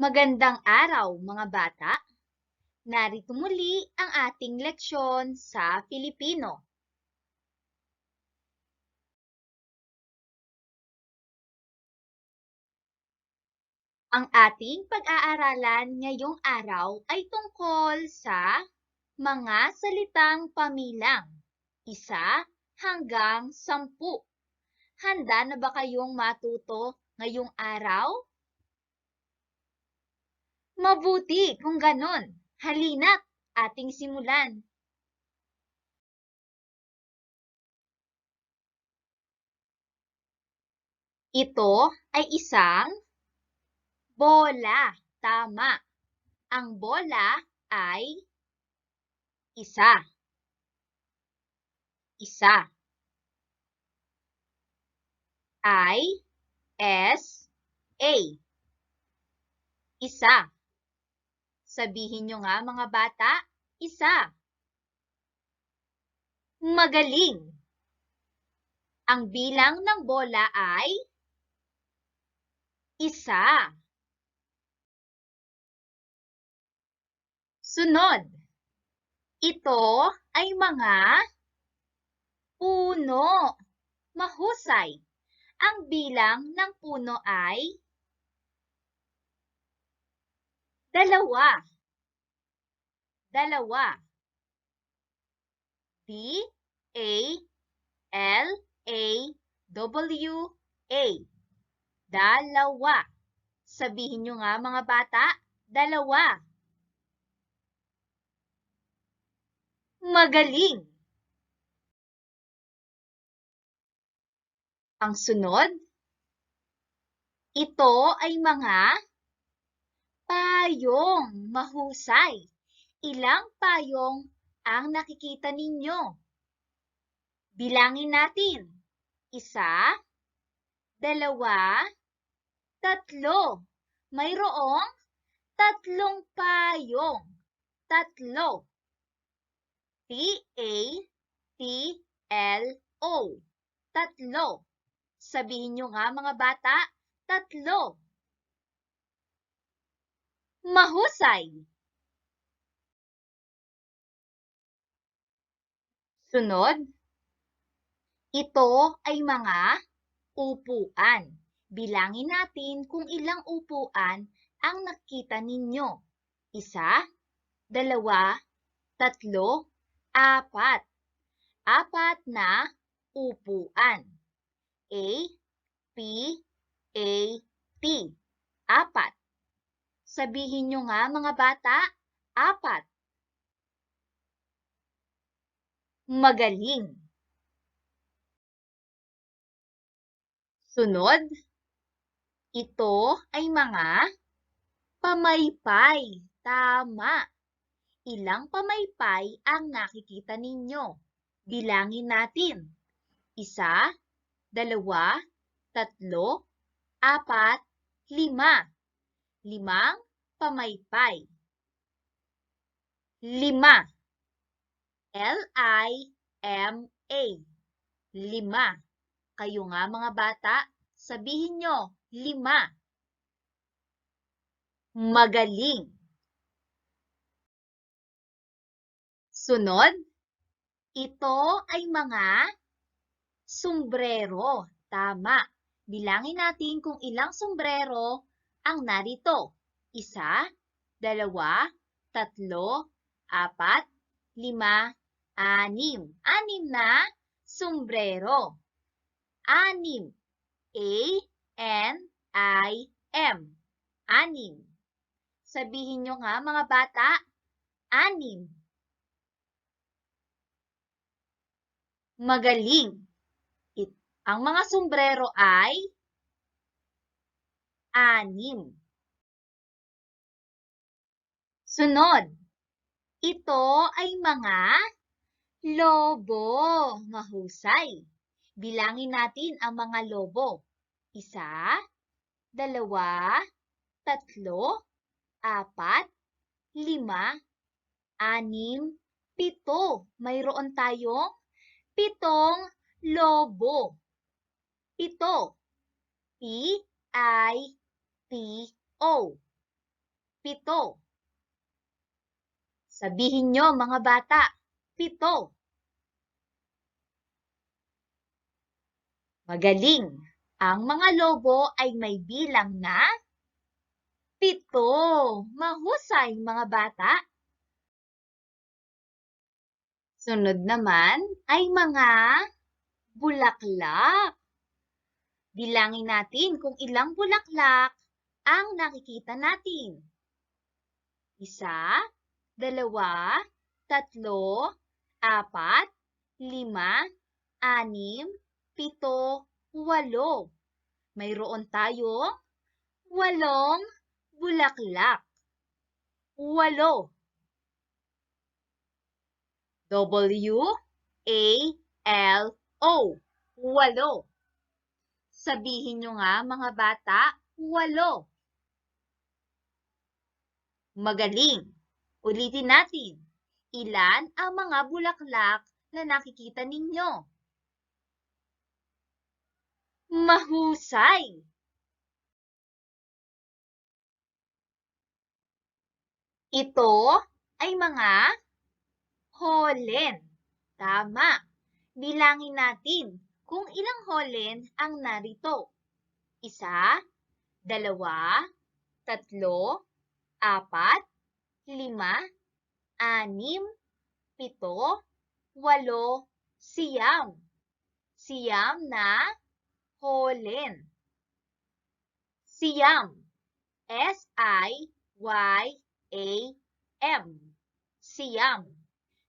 Magandang araw mga bata! Narito muli ang ating leksyon sa Filipino. Ang ating pag-aaralan ngayong araw ay tungkol sa mga salitang pamilang, isa hanggang sampu. Handa na ba kayong matuto ngayong araw? Mabuti kung ganon. Halina't ating simulan. Ito ay isang bola. Tama. Ang bola ay isa. Isa. I, S, A. Isa. Sabihin nyo nga mga bata, isa. Magaling. Ang bilang ng bola ay isa. Sunod. Ito ay mga puno. Mahusay. Ang bilang ng puno ay dalawa. Dalawa. D A L A W A. Dalawa. Sabihin nyo nga mga bata, dalawa. Magaling. Ang sunod, ito ay mga payong mahusay. Ilang payong ang nakikita ninyo? Bilangin natin. Isa, dalawa, tatlo. Mayroong tatlong payong. Tatlo. T-A-T-L-O. Tatlo. Sabihin nyo nga mga bata, tatlo. Mahusay. Sunod, ito ay mga upuan. Bilangin natin kung ilang upuan ang nakita ninyo. Isa, dalawa, tatlo, apat. Apat na upuan. A, P, A, T. Apat. Sabihin nyo nga mga bata, apat. Magaling. Sunod, ito ay mga pamaypay. Tama. Ilang pamaypay ang nakikita ninyo? Bilangin natin. Isa, dalawa, tatlo, apat, lima. Limang pamaypay. Lima. L-I-M-A. Lima. Kayo nga mga bata, sabihin nyo, lima. Magaling. Sunod, ito ay mga sombrero. Tama. Bilangin natin kung ilang sombrero ang narito. Isa, dalawa, tatlo, apat, lima, anim. Anim na sombrero. Anim. A-N-I-M. Anim. Sabihin nyo nga mga bata, anim. Magaling. It, ang mga sombrero ay anim. Sunod, ito ay mga lobo. Mahusay. Bilangin natin ang mga lobo. Isa, dalawa, tatlo, apat, lima, anim, pito. Mayroon tayong pitong lobo. Pito. P-I P-O. pito. Sabihin nyo mga bata, pito. Magaling! Ang mga lobo ay may bilang na pito. Mahusay mga bata. Sunod naman ay mga bulaklak. Bilangin natin kung ilang bulaklak ang nakikita natin. Isa, dalawa, tatlo, apat, lima, anim, pito, walo. Mayroon tayong walong bulaklak. Walo. W-A-L-O. Walo. Sabihin nyo nga mga bata, walo. Magaling. Ulitin natin. Ilan ang mga bulaklak na nakikita ninyo? Mahusay! Ito ay mga holen. Tama. Bilangin natin kung ilang holen ang narito. Isa, dalawa, tatlo, apat, lima, anim, pito, walo, siyam. Siyam na holen. Siyam. S-I-Y-A-M. Siyam.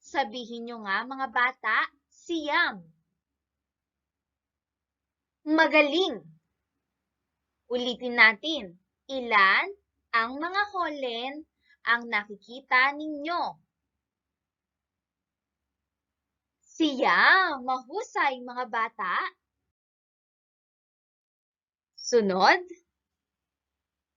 Sabihin nyo nga mga bata, siyam. Magaling. Ulitin natin. Ilan ang mga holen ang nakikita ninyo? Siyam. Mahusay mga bata. Sunod.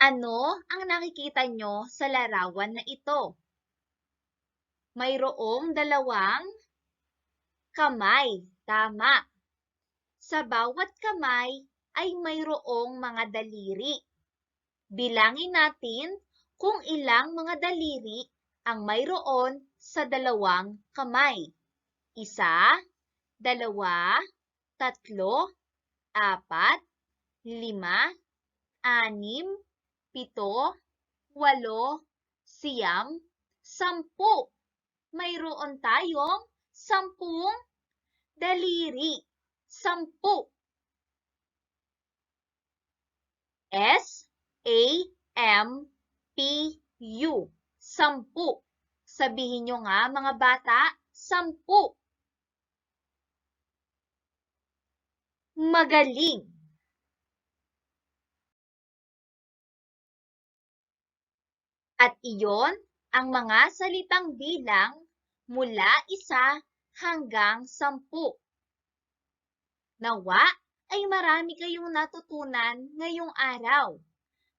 Ano ang nakikita nyo sa larawan na ito? Mayroong dalawang kamay. Tama. Sa bawat kamay ay mayroong mga daliri. Bilangin natin kung ilang mga daliri ang mayroon sa dalawang kamay. Isa, dalawa, tatlo, apat, lima, anim, pito, walo, siyam, sampu. Mayroon tayong sampung daliri. Sampu. S-A-M-P-U. Sampu. Sabihin nyo nga mga bata, sampu. Magaling. At iyon ang mga salitang bilang mula isa hanggang sampu. Nawa ay marami kayong natutunan ngayong araw.